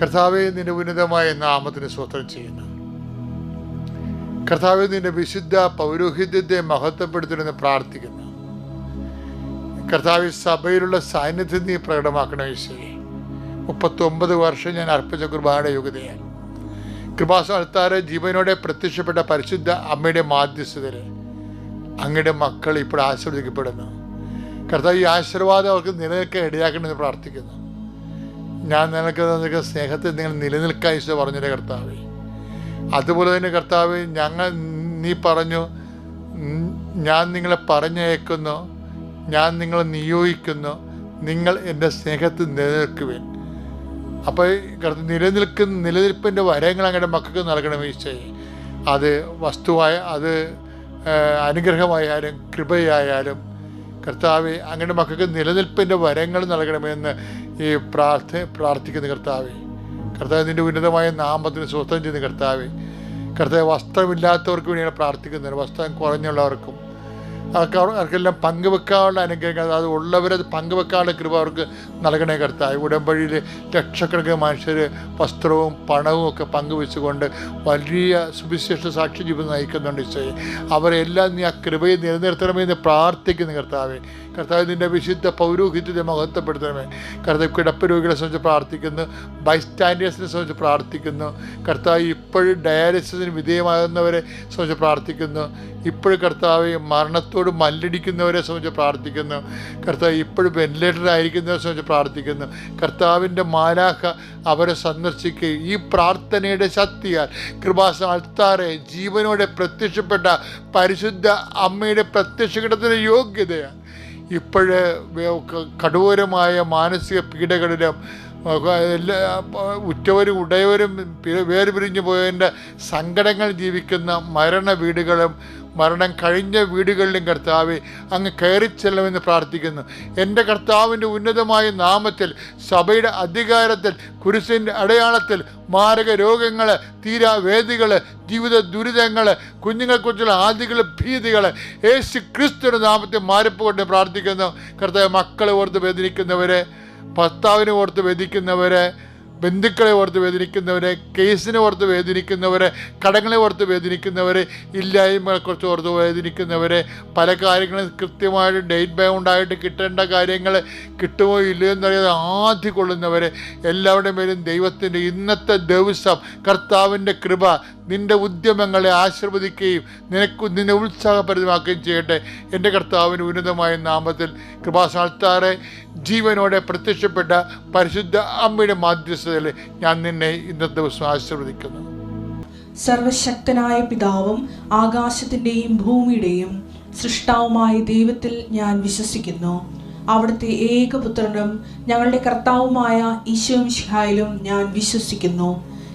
കർത്താവെ നിന്റെ ഉന്നതമായ നാമത്തിന് സ്വത്രം ചെയ്യുന്നു. കർത്താവെ നിന്റെ വിശുദ്ധ പൗരോഹിത്യത്തെ മഹത്വപ്പെടുത്തണമെന്ന് പ്രാർത്ഥിക്കുന്നു. കർത്താവ് സഭയിലുള്ള സാന്നിധ്യം നീ പ്രകടമാക്കണം ഈശ്വരി മുപ്പത്തൊമ്പത് വർഷം ഞാൻ അർപ്പിച്ച കുർബാനയുടെ യോഗ്യതയാണ് കൃപാസ്ഥാനത്താറ് ജീവനോടെ പ്രത്യക്ഷപ്പെട്ട പരിശുദ്ധ അമ്മയുടെ മാധ്യസ്ഥതയിൽ അങ്ങയുടെ മക്കൾ ഇപ്പോൾ ആശീർവദിക്കപ്പെടുന്നു. കർത്താവ് ഈ ആശീർവാദം അവർക്ക് നിലനിൽക്കാൻ ഇടയാക്കണമെന്ന് പ്രാർത്ഥിക്കുന്നു. ഞാൻ നിനക്ക് നിനക്ക് സ്നേഹത്തിൽ നിങ്ങൾ നിലനിൽക്കാൻ ഈശോ പറഞ്ഞൊരു കർത്താവേ? അതുപോലെ തന്നെ കർത്താവ് ഞങ്ങൾ നീ പറഞ്ഞു ഞാൻ നിങ്ങളെ പറഞ്ഞയക്കുന്നു ഞാൻ നിങ്ങളെ നിയോഗിക്കുന്നു നിങ്ങൾ എന്റെ സ്നേഹത്തിൽ നിലനിൽക്കുവേൻ. അപ്പോൾ നിലനിൽക്കുന്ന നിലനിൽപ്പിന്റെ വരങ്ങൾ അങ്ങയുടെ മക്കൾക്ക് നൽകണം ഈശോയെ അത് വസ്തുവായ അത് അനുഗ്രഹമായാലും കൃപയായാലും കർത്താവ് അങ്ങയുടെ മക്കൾക്ക് നിലനിൽപ്പിന്റെ വരങ്ങൾ നൽകണമെന്ന് ഈ പ്രാർത്ഥ പ്രാർത്ഥിക്കുന്ന കർത്താവെ കർത്താവ് നിന്റെ ഉന്നതമായ നാമത്തിന് സ്വസ്ഥം ചെയ്യുന്ന കർത്താവെ കർത്താവ് വസ്ത്രമില്ലാത്തവർക്ക് വേണ്ടിയാണ് പ്രാർത്ഥിക്കുന്നത്. വസ്ത്രം കുറഞ്ഞുള്ളവർക്കും അവർക്ക് അവർക്കെല്ലാം പങ്കുവെക്കാനുള്ള അനുഗ്രഹം അത് ഉള്ളവരത് പങ്കുവെക്കാനുള്ള കൃപ അവർക്ക് നൽകണേ കർത്താവ്. ഉടമ്പടിയിൽ ലക്ഷക്കണക്കിന് മനുഷ്യർ വസ്ത്രവും പണവും ഒക്കെ പങ്കുവെച്ചുകൊണ്ട് വലിയ സുവിശേഷ സാക്ഷി ജീവിതം നയിക്കുന്നുണ്ട് ഈശോയെ. അവരെല്ലാം നീ ആ കൃപയെ നിലനിർത്തണമെന്ന് പ്രാർത്ഥിക്കുന്നു കർത്താവെ. കർത്താവ് നിന്റെ വിശുദ്ധ പൗരോഹിത്യത്തെ മഹത്വപ്പെടുത്തണമേ. കർത്താവ് കിടപ്പ് രോഗികളെ സംബന്ധിച്ച് പ്രാർത്ഥിക്കുന്നു. ബൈസ്റ്റാൻഡേഴ്സിനെ സംബന്ധിച്ച് പ്രാർത്ഥിക്കുന്നു. കർത്താവ് ഇപ്പോഴും ഡയാലിസിസിന് വിധേയമാകുന്നവരെ സംബന്ധിച്ച് പ്രാർത്ഥിക്കുന്നു. ഇപ്പോഴും കർത്താവ് മരണത്തോട് മല്ലടിക്കുന്നവരെ സംബന്ധിച്ച് പ്രാർത്ഥിക്കുന്നു. കർത്താവ് ഇപ്പോഴും വെന്റിലേറ്ററായിരിക്കുന്നവരെ സംബന്ധിച്ച് പ്രാർത്ഥിക്കുന്നു. കർത്താവിന്റെ മാലാഖ അവരെ സന്ദർശിക്കുകയും ഈ പ്രാർത്ഥനയുടെ ശക്തിയാൽ കൃപാസ അൾത്താറെ ജീവനോടെ പ്രത്യക്ഷപ്പെട്ട പരിശുദ്ധ അമ്മയുടെ പ്രത്യക്ഷഘടത്തിന് യോഗ്യതയാണ് ഇപ്പോഴ് കടൂരമായ മാനസിക പീഡകളിലും എല്ലാ ഉറ്റവരും ഉടയവരും വേർപിരിഞ്ഞു പോയതിന്റെ സങ്കടങ്ങൾ ജീവിക്കുന്ന മരണ വീടുകളും മരണം കഴിഞ്ഞ വീടുകളിലും കർത്താവെ അങ്ങ് കയറി ചെല്ലണമെന്ന് പ്രാർത്ഥിക്കുന്നു. എന്റെ കർത്താവിന്റെ ഉന്നതമായ നാമത്തിൽ സഭയുടെ അധികാരത്തിൽ കുരിശിന്റെ അടയാളത്തിൽ മാരക രോഗങ്ങൾ തീരാവേദികൾ ജീവിത ദുരിതങ്ങൾ കുഞ്ഞുങ്ങളെക്കുറിച്ചുള്ള ആദികൾ ഭീതികൾ യേശു ക്രിസ്തുവിന്റെ നാമത്തിൽ മാറിപ്പോകൊണ്ട് പ്രാർത്ഥിക്കുന്നു. കർത്താവ് മക്കളെ ഓർത്ത് വേദനിക്കുന്നവരെ ഭർത്താവിനെ ഓർത്ത് വേദിക്കുന്നവരെ ബന്ധുക്കളെ ഓർത്ത് വേദനിക്കുന്നവരെ കേസിനെ ഓർത്ത് വേദനിക്കുന്നവരെ കടങ്ങളെ ഓർത്ത് വേദനിക്കുന്നവരെ ഇല്ലായ്മകളെക്കുറിച്ച് ഓർത്ത് വേദനിക്കുന്നവരെ പല കാര്യങ്ങളും കൃത്യമായിട്ട് ഡേറ്റ് ബൗണ്ടായിട്ട് കിട്ടേണ്ട കാര്യങ്ങൾ കിട്ടുമോ ഇല്ലയോ എന്നറിയാതെ ആദ്യ കൊള്ളുന്നവരെ എല്ലാവരുടെ മേലും ദൈവത്തിന്റെ ഇന്നത്തെ ദിവസം കർത്താവിന്റെ കൃപ നിന്റെ ഉദ്യമങ്ങളെ ആശീർവദിക്കുകയും നിനക്ക് നിന്നെ ഉത്സാഹപരിതമാക്കുകയും ചെയ്യട്ടെ. എന്റെ കർത്താവിന് ഉന്നതമായ നാമത്തിൽ കൃപാസാൽത്താറെ ജീവനോടെ പ്രത്യക്ഷപ്പെട്ട പരിശുദ്ധ അമ്മയുടെ മാധ്യസ്ഥതയിൽ ഞാൻ നിന്നെ ഇന്നത്തെ ദിവസം ആശീർവദിക്കുന്നു. സർവശക്തനായ പിതാവും ആകാശത്തിന്റെയും ഭൂമിയുടെയും സൃഷ്ടാവുമായ ദൈവത്തിൽ ഞാൻ വിശ്വസിക്കുന്നു. അവിടുത്തെ ഏകപുത്രനും ഞങ്ങളുടെ കർത്താവുമായ ഈശോ മിഷിഹായിലും ഞാൻ വിശ്വസിക്കുന്നു.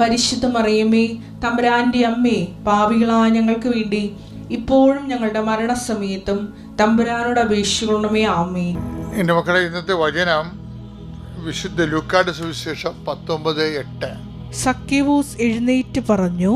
പരിശുദ്ധ മറിയമ്മേ തമ്പുരാന്റെ അമ്മേ പാപികളായ ഞങ്ങൾക്ക് വേണ്ടി ഇപ്പോഴും ഞങ്ങളുടെ മരണസമയത്തും തമ്പുരാനോട് അപേക്ഷിക്കണമേ ആമേ എന്റെ മക്കളെ ഇന്നത്തെ വചനം വിശുദ്ധ ലൂക്കാട് സുവിശേഷം പത്തൊമ്പത് എട്ട്. സക്യവൂസ് എഴുന്നേറ്റ് പറഞ്ഞു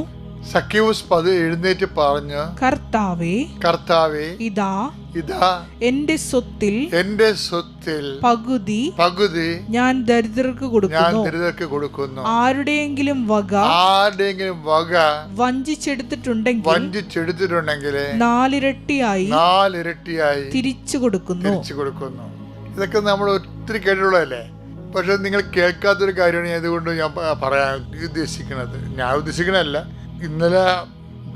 സഖ്യവൂസ് പത് എഴുന്നേറ്റ് പറഞ്ഞു കർത്താവേ കർത്താവേ ഇതാ ഇതാ എന്റെ സ്വത്തിൽ എന്റെ സ്വത്തിൽ പകുതി പകുതി ഞാൻ ദരിദ്രർക്ക് കൊടുക്കുന്നു. ഞാൻ ദരിദ്രർക്ക് കൊടുക്കുന്നു. ആരുടെയെങ്കിലും വക ആരുടെയെങ്കിലും വക വഞ്ചിച്ചെടുത്തിട്ടുണ്ടെങ്കിൽ വഞ്ചിച്ചെടുത്തിട്ടുണ്ടെങ്കിൽ നാലിരട്ടിയായി നാലിരട്ടിയായി തിരിച്ചു കൊടുക്കുന്നു. തിരിച്ചു കൊടുക്കുന്നു. ഇതൊക്കെ നമ്മൾ ഒത്തിരി കേട്ടിട്ടുള്ളതല്ലേ? പക്ഷെ നിങ്ങൾ കേൾക്കാത്തൊരു കാര്യമാണ് ഞാൻ ഇതുകൊണ്ട് ഞാൻ പറയാൻ ഉദ്ദേശിക്കുന്നത്. ഞാൻ ഉദ്ദേശിക്കണല്ല ഇന്നലെ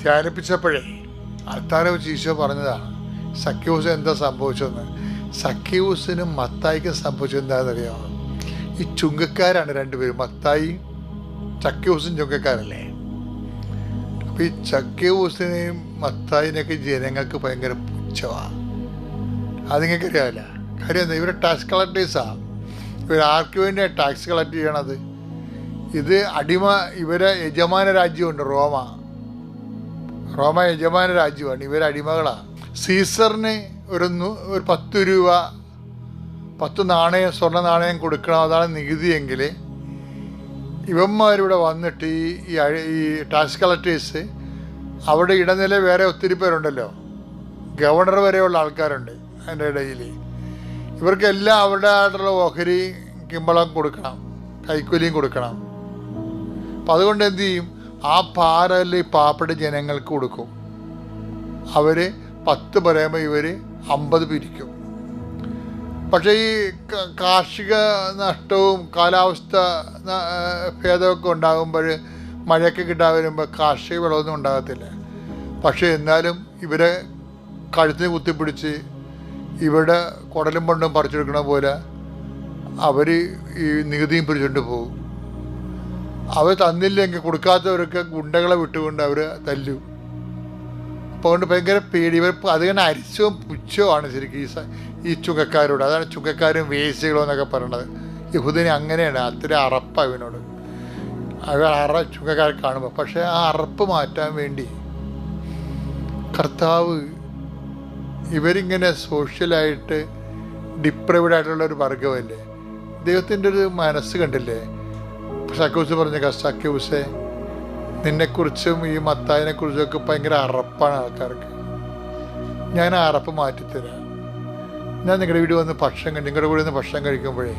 ധ്യാനിപ്പിച്ചപ്പോഴേ അത്താരെ വെച്ച് ഈശോ പറഞ്ഞതാണ്. സഖ്യൂസ് എന്താ സംഭവിച്ചതെന്ന്? സഖ്യൂസിനും മത്തായിക്കും സംഭവിച്ചത് എന്താണെന്നറിയാമോ? ഈ ചുങ്കക്കാരാണ് രണ്ടുപേരും. മത്തായി ചക്യൂസും ചുങ്കക്കാരല്ലേ? അപ്പം ഈ ചക്യൂസിനെയും മത്തായിനെയൊക്കെ ജനങ്ങൾക്ക് ഭയങ്കര പുച്ഛമാണ് അത് നിങ്ങൾക്ക് അറിയാവില്ല കാര്യം എന്താ? ഇവരുടെ ടാക്സ് കളക്ടേഴ്സാണ് ഇവർ ആർക്ക് വേണ്ടിയാണ് ടാക്സ് കളക്ട് ചെയ്യണത്? ഇത് അടിമ ഇവരെ യജമാന രാജ്യമുണ്ട്. റോമ. റോമ യജമാന രാജ്യമാണ്. ഇവർ അടിമകളാണ് സീസറിന് ഒരു ഒരു പത്ത് രൂപ പത്ത് നാണയം സ്വർണ നാണയം കൊടുക്കണം അതാണ് നികുതിയെങ്കിൽ ഇവന്മാരിവിടെ വന്നിട്ട് ഈ ഈ ടാക്സ് കളക്ടേഴ്സ് അവിടെ ഇടനില വേറെ ഒത്തിരി പേരുണ്ടല്ലോ. ഗവർണർ വരെയുള്ള ആൾക്കാരുണ്ട് അതിന്റെ ഇടയിൽ ഇവർക്കെല്ലാം അവരുടെ ആയിട്ടുള്ള ഓഹരി കിമ്പളം കൊടുക്കണം കൈക്കൂലിയും കൊടുക്കണം. അപ്പം അതുകൊണ്ട് എന്ത് ചെയ്യും? ആ ഈ പാവപ്പെട്ട ജനങ്ങൾക്ക് കൊടുക്കും. അവർ പത്ത് പറയുമ്പോൾ ഇവർ അമ്പത് പിരിക്കും. പക്ഷേ ഈ കാർഷിക നഷ്ടവും കാലാവസ്ഥ ഭേദമൊക്കെ ഉണ്ടാകുമ്പോൾ മഴയൊക്കെ കിട്ടാതെ വരുമ്പോൾ കാർഷിക വിളവൊന്നും ഉണ്ടാകത്തില്ല. പക്ഷേ എന്നാലും ഇവരെ കഴുത്തിന് കുത്തിപ്പിടിച്ച് ഇവരുടെ കുടലും പണ്ടും പറിച്ചെടുക്കണ പോലെ അവർ ഈ നികുതിയും പിടിച്ചുകൊണ്ട് പോകും അവർ തന്നില്ലെങ്കിൽ കൊടുക്കാത്തവരൊക്കെ ഗുണ്ടകളെ വിട്ടുകൊണ്ട് അവർ തല്ലും. അപ്പോൾ ഭയങ്കര പേടി. ഇവർ അതിങ്ങനെ അരിച്ചവും പുച്ഛവുമാണ് ശരിക്കും ഈ ഈ ചുങ്കക്കാരോട്. അതാണ് ചുങ്കക്കാരും വേസ്റ്റുകളും എന്നൊക്കെ പറയണത്. യഹുദിനെ അങ്ങനെയാണ്. അത്ര അറപ്പ ഇവനോട്. അവ അറ ചുങ്കക്കാരെ കാണുമ്പോൾ പക്ഷേ ആ അറപ്പ് മാറ്റാൻ വേണ്ടി കർത്താവ് ഇവരിങ്ങനെ സോഷ്യലായിട്ട് ഡിപ്രൈവഡ് ആയിട്ടുള്ള ഒരു വർഗമല്ലേ ദൈവത്തിന്റെ ഒരു മനസ്സ് കണ്ടില്ലേ സക്യൂസ് പറഞ്ഞ സക്യൂസെ നിന്നെക്കുറിച്ചും ഈ മത്തായിനെക്കുറിച്ചൊക്കെ ഭയങ്കര അറപ്പാണ് ആൾക്കാർക്ക്. ഞാൻ ആ അറപ്പ് മാറ്റിത്തരാം. ഞാൻ നിങ്ങളുടെ വീട് വന്ന് ഭക്ഷണം നിങ്ങളുടെ കൂടെ വന്ന് ഭക്ഷണം കഴിക്കുമ്പോഴേ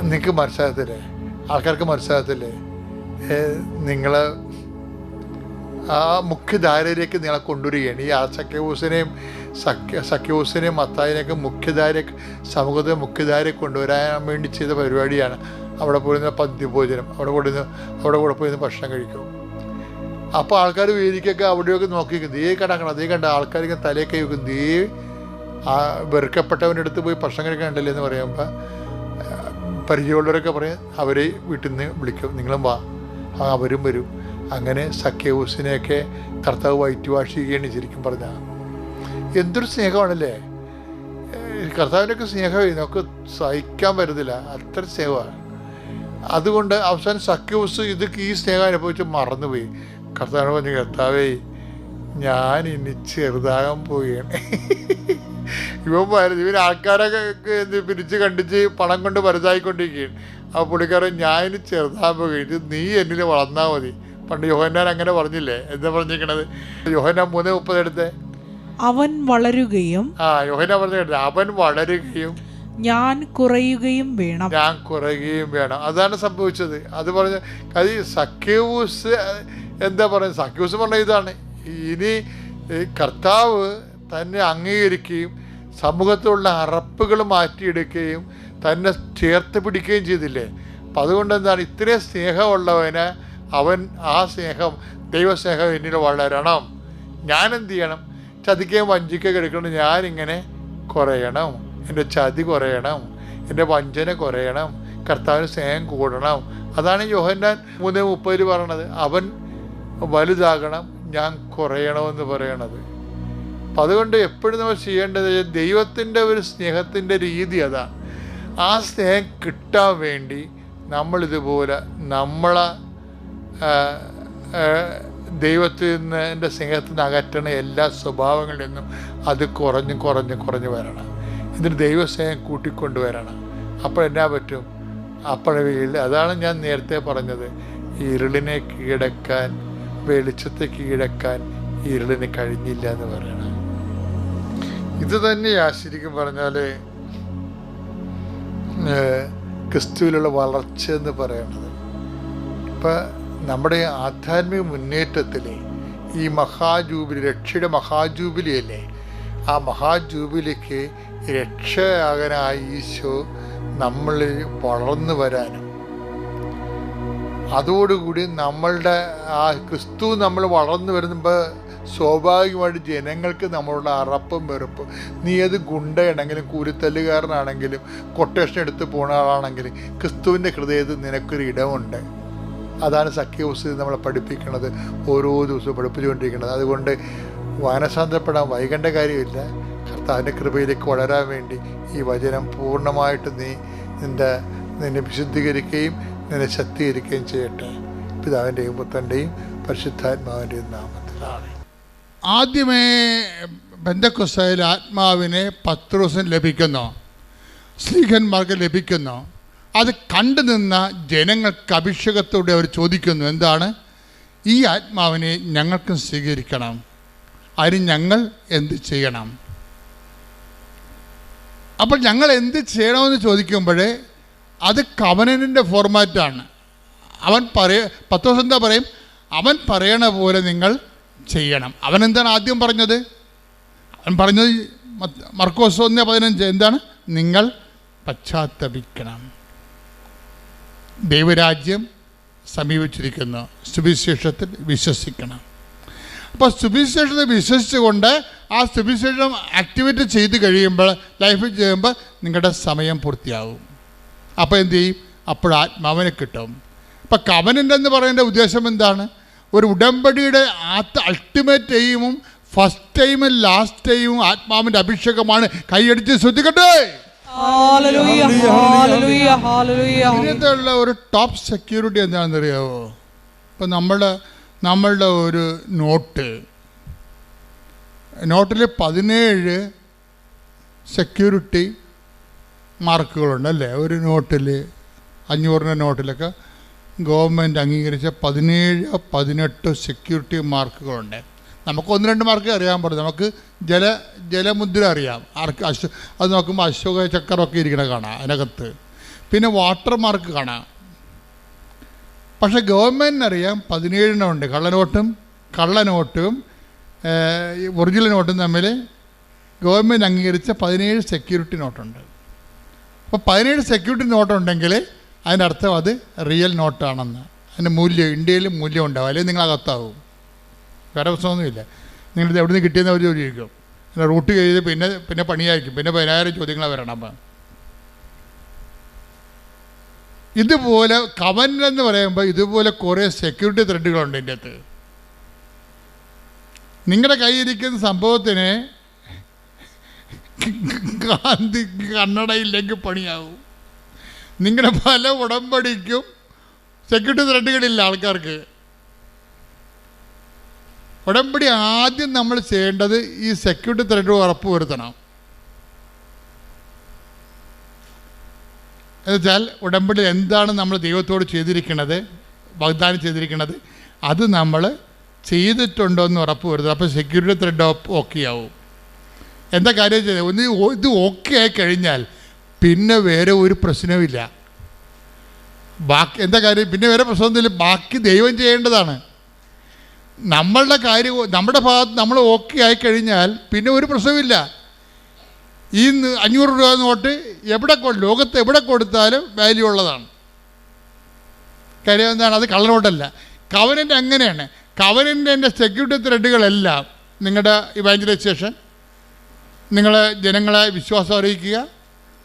നിങ്ങൾക്ക് മനസ്സിലാകത്തില്ലേ? ആൾക്കാർക്ക് മനസ്സിലാകത്തില്ലേ? നിങ്ങൾ ആ മുഖ്യധാരയിലേക്ക് നിങ്ങളെ കൊണ്ടുവരികയാണ്. ഈ ആ സഖ്യഹൂസിനെയും സഖ്യ സഖ്യഹൂസിനെയും മത്തായിനെയൊക്കെ മുഖ്യധാര സമൂഹത്തെ മുഖ്യധാരയെ കൊണ്ടുവരാൻ വേണ്ടി ചെയ്ത പരിപാടിയാണ്. അവിടെ പോയിരുന്ന പന്തിഭോജനം അവിടെ കൊടുന്ന് അവിടെ കൂടെ പോയിരുന്ന് ഭക്ഷണം കഴിക്കും. അപ്പോൾ ആൾക്കാർ വേദിക്കൊക്കെ അവിടെയൊക്കെ നോക്കി നിൽക്കും ദേ കടക്കണം ദേ കണ്ട ആൾക്കാരൊക്കെ തലയൊക്കെ വെക്കും. ദേ ആ വെറുക്കപ്പെട്ടവന്റെ അടുത്ത് പോയി ഭക്ഷണം കഴിക്കാനുണ്ടല്ലേ എന്ന് പറയുമ്പോൾ പരിചയമുള്ളവരൊക്കെ പറയും അവരെ വീട്ടിൽ നിന്ന് വിളിക്കും. നിങ്ങളും വാ. അവരും വരും. അങ്ങനെ സഖ്യഹൂസിനെയൊക്കെ കർത്താവ് വൈറ്റ് വാഷ് ചെയ്യുകയാണ് ശരിക്കും പറഞ്ഞാൽ. എന്തൊരു സ്നേഹമാണല്ലേ? കർത്താവിനൊക്കെ സ്നേഹമായി. സ്നേഹമേ നമുക്ക് സഹിക്കാൻ വരുന്നില്ല അത്ര സ്നേഹമാണ്. അതുകൊണ്ട് അവസാനം സക്യൂസ് ഇത് ഈ സ്നേഹം അനുഭവിച്ച് മറന്നുപോയി. കർത്താവ് പറഞ്ഞു കർത്താവേ ഞാൻ ഇനി ചെറുതാകാൻ പോവുകയാണ്. ഇവന്മാരും ഇവർ ആൾക്കാരൊക്കെ എന്ത് പിരിച്ച് കണ്ടിച്ച് പണം കൊണ്ട് വലുതായിക്കൊണ്ടിരിക്കുകയാണ് അപ്പോൾ പുള്ളിക്കാരൻ ഞാൻ ഇനി ചെറുതാകാൻ പോവുകയാണ്. നീ എന്നിൽ വളർന്നാൽ മതി. പണ്ട് യോഹന്നാൻ അങ്ങനെ പറഞ്ഞില്ലേ? എന്താ പറഞ്ഞിരിക്കണത്? യോഹന്നാൻ മൂന്ന് മുപ്പത് എടുത്തേ? അവൻ വളരുകയും ആ യോഹന പറഞ്ഞ അവൻ വളരുകയും ഞാൻ കുറയുകയും വേണം. ഞാൻ കുറയുകയും വേണം. അതാണ് സംഭവിച്ചത്. അത് പറഞ്ഞ അത് സഖ്യൂസ് എന്താ പറയുക സഖ്യൂസ് പറഞ്ഞ ഇതാണ്. ഇനി കർത്താവ് തന്നെ അംഗീകരിക്കുകയും സമൂഹത്തിലുള്ള അറപ്പുകൾ മാറ്റിയെടുക്കുകയും തന്നെ ചേർത്ത് പിടിക്കുകയും ചെയ്തില്ലേ? അപ്പം അതുകൊണ്ട് എന്താണ് ഇത്രയും സ്നേഹമുള്ളവന് അവൻ ആ സ്നേഹം ദൈവസ്നേഹം എന്നിൽ വളരണം. ഞാൻ എന്ത് ചെയ്യണം? ചതിക്കുകയും വഞ്ചിക്കുകയും എടുക്കണം ഞാനിങ്ങനെ കുറയണം. എന്റെ ചതി കുറയണം എന്റെ വഞ്ചന കുറയണം കർത്താവിന് സ്നേഹം കൂടണം. അതാണ് യോഹന്നാൻ മൂന്ന് മുപ്പതിൽ പറയണത് അവൻ വലുതാകണം ഞാൻ കുറയണമെന്ന് പറയണത്. അപ്പം അതുകൊണ്ട് എപ്പോഴും നമ്മൾ ചെയ്യേണ്ടത് ദൈവത്തിന്റെ ഒരു സ്നേഹത്തിന്റെ രീതി അതാണ് ആ സ്നേഹം കിട്ടാൻ വേണ്ടി നമ്മളിതുപോലെ നമ്മളെ ദൈവത്തിൽ നിന്ന് എന്റെ സ്നേഹത്തിൽ നിന്ന് അകറ്റണ എല്ലാ സ്വഭാവങ്ങളിൽ നിന്നും അത് കുറഞ്ഞ് കുറഞ്ഞ് കുറഞ്ഞ് വരണം. എന്നിട്ട് ദൈവസ്നേഹം കൂട്ടിക്കൊണ്ടുവരണം. അപ്പോൾ എന്നാ പറ്റും? അപ്പോഴവയിൽ അതാണ് ഞാൻ നേരത്തെ പറഞ്ഞത്. ഇരുളിനെ കീഴടക്കാൻ വെളിച്ചത്തെ കീഴടക്കാൻ ഇരുളിന് കഴിഞ്ഞില്ല എന്ന് പറയണം. ഇത് തന്നെയാ ശരിക്കും പറഞ്ഞാൽ ക്രിസ്തുവിലുള്ള വളർച്ച എന്ന് പറയുന്നത് ഇപ്പം നമ്മുടെ ആധ്യാത്മിക മുന്നേറ്റത്തിൽ ഈ മഹാജൂബിലി രക്ഷയുടെ മഹാജൂബിലി അല്ലേ ആ മഹാജൂബിലിക്ക് രക്ഷയാകനായ ഈശോ നമ്മളിൽ വളർന്നു വരാനും. അതോടുകൂടി നമ്മളുടെ ആ ക്രിസ്തു നമ്മൾ വളർന്നു വരുമ്പോൾ സ്വാഭാവികമായിട്ട് ജനങ്ങൾക്ക് നമ്മളുടെ അറപ്പും വെറുപ്പും. നീ ഏത് ഗുണ്ടയാണെങ്കിലും കൂലിത്തല്ലുകാരനാണെങ്കിലും കൊട്ടേഷൻ എടുത്ത് പോണ ആളാണെങ്കിലും ക്രിസ്തുവിന്റെ ഹൃദയത്തിൽ നിനക്കൊരു ഇടമുണ്ട്. അതാണ് സഖ്യവസ് നമ്മളെ പഠിപ്പിക്കുന്നത് ഓരോ ദിവസവും പഠിപ്പിച്ചുകൊണ്ടിരിക്കുന്നത്. അതുകൊണ്ട് വാനസാന്തരപ്പെടാൻ വൈകേണ്ട കാര്യമില്ല. കർത്താവിന്റെ കൃപയിലേക്ക് വളരാൻ വേണ്ടി ഈ വചനം പൂർണമായിട്ട് നീ നിന്റെ നിന്നെ വിശുദ്ധീകരിക്കുകയും നിന്നെ ശക്തീകരിക്കുകയും ചെയ്യട്ടെ. പിതാവിന്റെയും പുത്രന്റെയും പരിശുദ്ധാത്മാവിന്റെയും നാമത്തിലാണ് ആദ്യമേ ബന്ധക്കുസ്തയിൽ ആത്മാവിനെ പത്രോസിന് ലഭിക്കുന്നു. സ്ത്രീഹന്മാർക്ക് ലഭിക്കുന്നു. അത് കണ്ടു നിന്ന ജനങ്ങൾക്ക് അഭിഷേകത്തോടെ അവർ ചോദിക്കുന്നു എന്താണ്? ഈ ആത്മാവിനെ ഞങ്ങൾക്കും സ്വീകരിക്കണം. അതിന് ഞങ്ങൾ എന്ത് ചെയ്യണം? അപ്പോൾ ഞങ്ങൾ എന്ത് ചെയ്യണമെന്ന് ചോദിക്കുമ്പോൾ അത് കവനന്റെ ഫോർമാറ്റാണ് അവൻ പറയ പത്തോസ് എന്താ പറയും? അവൻ പറയണ പോലെ നിങ്ങൾ ചെയ്യണം. അവൻ എന്താണ് ആദ്യം പറഞ്ഞത്? അവൻ പറഞ്ഞത് മർക്കോസ് ഒന്ന് പതിനഞ്ച് എന്താണ്? നിങ്ങൾ പശ്ചാത്തപിക്കണം. ദൈവരാജ്യം സമീപിച്ചിരിക്കുന്നു. സുവിശേഷത്തിൽ വിശ്വസിക്കണം. അപ്പോൾ സുവിശേഷത്തിൽ വിശ്വസിച്ചുകൊണ്ട് ആ സുവിശേഷം ആക്ടിവേറ്റ് ചെയ്ത് കഴിയുമ്പോൾ ലൈഫിൽ ചെയ്യുമ്പോൾ നിങ്ങളുടെ സമയം പൂർത്തിയാകും അപ്പോൾ എന്തു ചെയ്യും? അപ്പോൾ ആത്മാവിനെ കിട്ടും. ഇപ്പം കവനന്റ് എന്ന് പറയുന്ന ഉദ്ദേശം എന്താണ്? ഒരു ഉടമ്പടിയുടെ ആത്ത അൾട്ടിമേറ്റ് എയിമും ഫസ്റ്റ് ടൈമും ലാസ്റ്റ് ടൈമും ആത്മാവിന്റെ അഭിഷേകമാണ്. കൈയടിച്ച് ശ്രദ്ധിക്കട്ടെ? ഇതിനകത്തുള്ള ഒരു ടോപ്പ് സെക്യൂരിറ്റി എന്താണെന്നറിയാവോ? ഇപ്പം നമ്മളുടെ നമ്മളുടെ ഒരു നോട്ട് നോട്ടിൽ പതിനേഴ് സെക്യൂരിറ്റി മാർക്കുകളുണ്ട് അല്ലേ? ഒരു നോട്ടിൽ അഞ്ഞൂറിന്റെ നോട്ടിലൊക്കെ ഗവൺമെന്റ് അംഗീകരിച്ച പതിനേഴ് പതിനെട്ട് സെക്യൂരിറ്റി മാർക്കുകളുണ്ട് നമുക്ക് ഒന്ന് രണ്ട് മാർക്ക് അറിയാൻ പറ്റും. നമുക്ക് ജല ജലമുദ്ര അറിയാം. ആർക്ക് അശോ അത് നോക്കുമ്പോൾ അശോക ചക്രമൊക്കെ ഇരിക്കണ കാണാം അതിനകത്ത്. പിന്നെ വാട്ടർ മാർക്ക് കാണാം. പക്ഷേ ഗവൺമെന്റിനറിയാം പതിനേഴിനുണ്ട് കള്ളനോട്ടും കള്ളനോട്ടും ഒറിജിനൽ നോട്ടും തമ്മിൽ ഗവൺമെന്റ് അംഗീകരിച്ച പതിനേഴ് സെക്യൂരിറ്റി നോട്ടുണ്ട്. അപ്പോൾ പതിനേഴ് സെക്യൂരിറ്റി നോട്ടുണ്ടെങ്കിൽ അതിന്റെ അർത്ഥം അത് റിയൽ നോട്ടാണെന്ന്. അതിന്റെ മൂല്യം ഇന്ത്യയിൽ മൂല്യം ഉണ്ടാവും. അല്ലെങ്കിൽ നിങ്ങൾ അകത്താവും വേറെ പ്രശ്നമൊന്നുമില്ല. നിങ്ങളിത് എവിടെ നിന്ന് കിട്ടിയെന്ന് അവർ ചോദിക്കും. പിന്നെ റൂട്ട് ചെയ്ത് പിന്നെ പിന്നെ പണിയായിരിക്കും. പിന്നെ പതിനായിരം ചോദ്യങ്ങൾ വരണം അപ്പം ഇതുപോലെ കവൻ എന്ന് പറയുമ്പോൾ ഇതുപോലെ കുറേ സെക്യൂരിറ്റി ത്രെഡുകളുണ്ട് ഇതിന്റെ അകത്ത്. നിങ്ങളുടെ കയ്യിരിക്കുന്ന സംഭവത്തിന് ഗാന്ധി കണ്ണടയില്ലെങ്കിൽ പണിയാവും. നിങ്ങളുടെ പല ഉടമ്പടിക്കും സെക്യൂരിറ്റി ത്രെഡുകളില്ല ആൾക്കാർക്ക്. ഉടമ്പടി ആദ്യം നമ്മൾ ചെയ്യേണ്ടത് ഈ സെക്യൂരിറ്റി ത്രെഡ് ഉറപ്പ് വരുത്തണം എന്നുവെച്ചാൽ ഉടമ്പടി എന്താണ് നമ്മൾ ദൈവത്തോട് ചെയ്തിരിക്കുന്നത് വാഗ്ദാനം ചെയ്തിരിക്കുന്നത് അത് നമ്മൾ ചെയ്തിട്ടുണ്ടോ എന്ന് ഉറപ്പ് വരുത്തുക അപ്പോൾ സെക്യൂരിറ്റി ത്രെഡ് ഓക്കെ ആവും. എന്താ കാര്യം ചെയ്തത് ഒന്ന് ഇത് ഓക്കെ ആയി കഴിഞ്ഞാൽ പിന്നെ വേറെ ഒരു പ്രശ്നവുമില്ല ബാക്കി എന്താ കാര്യം? പിന്നെ വേറെ പ്രശ്നമൊന്നുമില്ല. ബാക്കി ദൈവം ചെയ്യേണ്ടതാണ്. നമ്മളുടെ കാര്യം നമ്മുടെ ഭാഗത്ത് നമ്മൾ ഓക്കെ ആയി കഴിഞ്ഞാൽ പിന്നെ ഒരു പ്രശ്നമില്ല ഈ അഞ്ഞൂറ് രൂപ നോട്ട് എവിടെ ലോകത്ത് എവിടെ കൊടുത്താലും വാല്യൂ ഉള്ളതാണ്. കാര്യം എന്താണ്? അത് കള്ളനോട്ടല്ല കവനന്റെ അങ്ങനെയാണ്. കവനന്റെ സെക്യൂരിറ്റി ത്രെഡുകളെല്ലാം നിങ്ങളുടെ ഇവാഞ്ചലൈസേഷൻ നിങ്ങൾ ജനങ്ങളെ വിശ്വാസം അറിയിക്കുക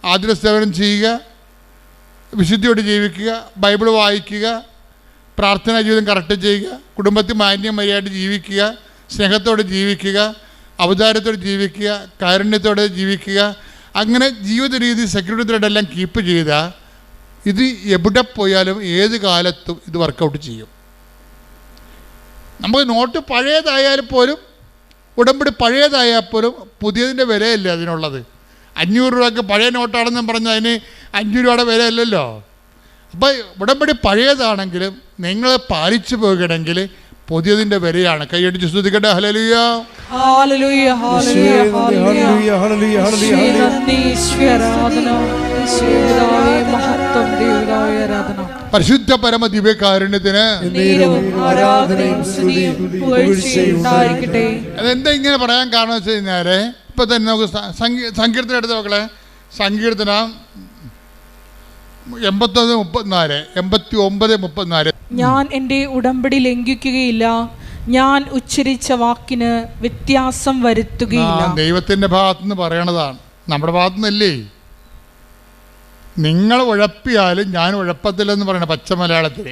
ആതുര സേവനം ചെയ്യുക വിശുദ്ധിയോട് ജീവിക്കുക ബൈബിൾ വായിക്കുക പ്രാർത്ഥനാ ജീവിതം കറക്റ്റ് ചെയ്യുക കുടുംബത്തിൽ മാന്യം മര്യാദ ജീവിക്കുക സ്നേഹത്തോടെ ജീവിക്കുക അവതാരത്തോടെ ജീവിക്കുക കാരുണ്യത്തോടെ ജീവിക്കുക അങ്ങനെ ജീവിത രീതി സെക്യൂരിറ്റി ത്രെഡെല്ലാം കീപ്പ് ചെയ്താൽ ഇത് എവിടെ പോയാലും ഏത് കാലത്തും ഇത് വർക്കൗട്ട് ചെയ്യും. നമുക്ക് നോട്ട് പഴയതായാൽ പോലും ഉടമ്പടി പഴയതായാൽ പോലും പുതിയതിന്റെ വിലയല്ലേ അതിനുള്ളത്? അഞ്ഞൂറ് രൂപയ്ക്ക് പഴയ നോട്ടാണെന്ന് പറഞ്ഞാൽ അതിന് അഞ്ഞൂറ് രൂപയുടെ വിലയല്ലല്ലോ. അപ്പോൾ ഉടമ്പടി പഴയതാണെങ്കിലും നിങ്ങൾ പാലിച്ചു പോകണമെങ്കിൽ പുതിയതിന്റെ വിലയാണ്. കൈയടിച്ച് സ്തുതിക്കട്ടെ. ഹലലുയ മഹത്വം ആരാധന. പരിശുദ്ധ പരമ ദിവ്യകാരുണ്യത്തിന് അതെന്താ ഇങ്ങനെ പറയാൻ കാരണം വെച്ച് കഴിഞ്ഞാൽ ഇപ്പൊ തന്നെ നമുക്ക് സങ്കീർത്തനം എടുത്ത് നോക്കളെ സങ്കീർത്തനം എൺപത്തൊന്ന് മുപ്പത്തിനാല് എൺപത്തി ഒമ്പത് മുപ്പത്തിനാല്. ഞാൻ എന്റെ ഉടമ്പടി ലംഘിക്കുകയില്ല. ഞാൻ ഉച്ചരിച്ച വാക്കിന് വ്യത്യാസം വരുത്തുകയില്ല. ദൈവത്തിന്റെ ഭാഗത്തുനിന്ന് പറയണതാണ്. നമ്മുടെ ഭാഗത്തുനിന്നല്ലേ? നിങ്ങൾ ഉഴപ്പിയാലും ഞാൻ ഉഴപ്പത്തില്ലെന്ന് പറയണ പച്ച മലയാളത്തിൽ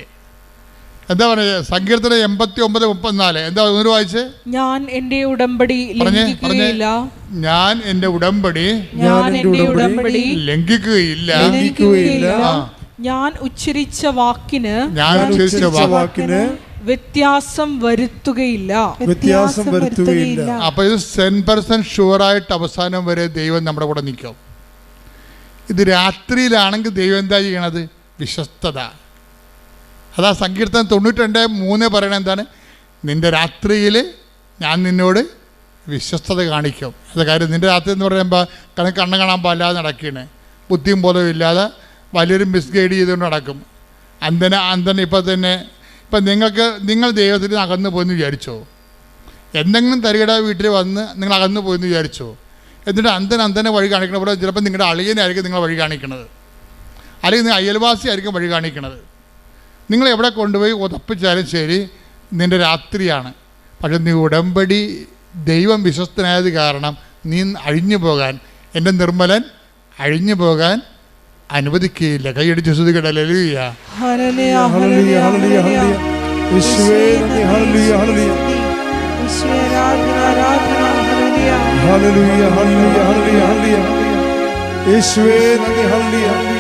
എന്താ പറയുക സങ്കീർത്തനം എൺപത്തി ഒമ്പത് മുപ്പത്തിനാല്. എന്താ ഒന്നൂറ് വായിച്ച്? ഞാൻ എന്റെ ഉടമ്പടി ലംഘിക്കുകയില്ല. ഞാൻ എന്റെ ഉടമ്പടി ഞാൻ ഉടമ്പടി ലംഘിക്കുകയില്ല. ലംഘിക്കുകയില്ല. ഞാൻ ഉച്ചരിച്ച വാക്കിന് ഞാൻ ഉച്ചരിച്ച വാക്കിന് വ്യത്യാസം വരുത്തുകയില്ല. വ്യത്യാസം വരുത്തുകയില്ല. അപ്പൊ ഇത് സെൻ പെർസെന്റ് ഷുവർ ആയിട്ട് അവസാനം വരെ ദൈവം നമ്മുടെ കൂടെ നിൽക്കും. ഇത് രാത്രിയിലാണെങ്കിൽ ദൈവം എന്താ ചെയ്യണത്? വിശ്വസ്തത. അതാ സങ്കീർത്തനം തൊണ്ണൂറ്റിരണ്ട് മൂന്ന് പറയണത് എന്താണ്? നിന്റെ രാത്രിയിൽ ഞാൻ നിന്നോട് വിശ്വസ്തത കാണിക്കും. അത് കാര്യം നിന്റെ രാത്രി എന്ന് പറയുമ്പോൾ കണക്ക് കണ്ണ് കാണാൻ പാടില്ലാതെ നടക്കുകയാണ് ബുദ്ധിയും ബോധവും ഇല്ലാതെ വലിയൊരു മിസ്ഗൈഡ് ചെയ്തുകൊണ്ട് നടക്കും. അന്തന അന്തന ഇപ്പോൾ തന്നെ ഇപ്പം നിങ്ങൾക്ക് നിങ്ങൾ ദൈവത്തിൽ അകന്നു പോയെന്ന് വിചാരിച്ചോ? എന്തെങ്കിലും തരികട വീട്ടിൽ വന്ന് നിങ്ങൾ അകന്നു പോയെന്ന് വിചാരിച്ചോ? എന്നിട്ട് അന്തൻ അന്തനെ വഴി കാണിക്കണ പോലെ ചിലപ്പോൾ നിങ്ങളുടെ അളിയനായിരിക്കും നിങ്ങൾ വഴി കാണിക്കുന്നത് അല്ലെങ്കിൽ നിങ്ങൾ അയൽവാസി ആയിരിക്കും വഴി കാണിക്കുന്നത് നിങ്ങൾ എവിടെ കൊണ്ടുപോയി ഉതപ്പിച്ചാലും ശരി നിന്റെ രാത്രിയാണ്. പക്ഷെ നീ ഉടമ്പടി ദൈവം വിശ്വസ്തനായത് കാരണം നീ അഴിഞ്ഞു പോകാൻ എന്റെ നിർമ്മലൻ അഴിഞ്ഞു പോകാൻ അനുവദിക്കുകയില്ല. കൈയടിച്ച് ശ്രുതികടലിയ യേശുവേ നന്ദി ഹല്ലേലൂയ